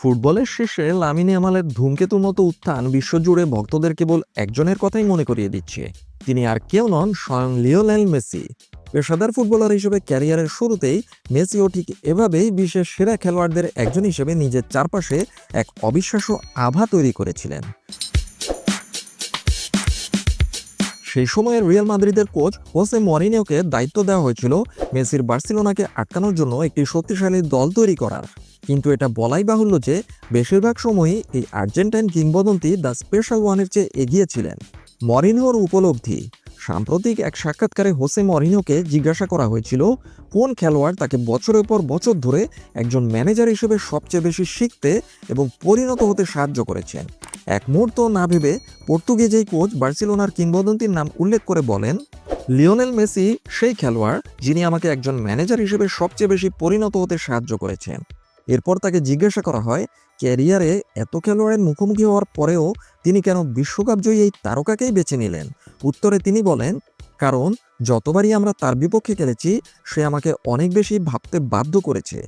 ফুটবলের শেষে লামিনে আমালের ধূমকেতুর মতো উত্থান বিশ্বজুড়ে ভক্তদের কেবল একজনের কথাই মনে করিয়ে দিচ্ছে। তিনি আর কেউ নন, স্বয়ং লিওনেল মেসি। পেশাদার ফুটবলার হিসেবে ক্যারিয়ারের শুরুতেই মেসিও ঠিক এভাবেই বিশ্বের সেরা খেলোয়াড়দের একজন হিসেবে নিজের চারপাশে এক অবিশ্বাস্য আভা তৈরি করেছিলেন। সেই সময়ের রিয়াল মাদ্রিদের কোচ হোসে মরিনিওকে দায়িত্ব দেওয়া হয়েছিল মেসির বার্সেলোনাকে আটকানোর জন্য একটি শক্তিশালী দল তৈরি করার। কিন্তু এটা বলাই বাহুল্য যে বেশিরভাগ সময়ই এই আর্জেন্টাইন কিংবদন্তি দ্য স্পেশাল ওয়ানের চেয়ে এগিয়ে ছিলেন। মরিনহোর উপলব্ধি। সাম্প্রতিক এক সাক্ষাৎকারে হোসে মরিনোকে জিজ্ঞাসা করা হয়েছিল, কোন খেলোয়াড় তাকে বছরের পর বছর ধরে একজন ম্যানেজার হিসেবে সবচেয়ে বেশি শিখতে এবং পরিণত হতে সাহায্য করেছেন? এক মুহূর্ত না ভেবে পর্তুগিজ এই কোচ বার্সেলোনার কিংবদন্তির নাম উল্লেখ করে বলেন, লিওনেল মেসি সেই খেলোয়াড় যিনি আমাকে একজন ম্যানেজার হিসেবে সবচেয়ে বেশি পরিণত হতে সাহায্য করেছেন। এরপর তাকে জিজ্ঞাসা করা হয়, ক্যারিয়ারে এত খেলোয়াড়ের মুখোমুখি হওয়ার পরেও তিনি কেন বিশ্বকাপ জয়ী এই তারকাকেই বেছে নিলেন? উত্তরে তিনি বলেন, কারণ যতবারই আমরা তার বিপক্ষে খেলেছি, সে আমাকে অনেক বেশি ভাবতে বাধ্য করেছে।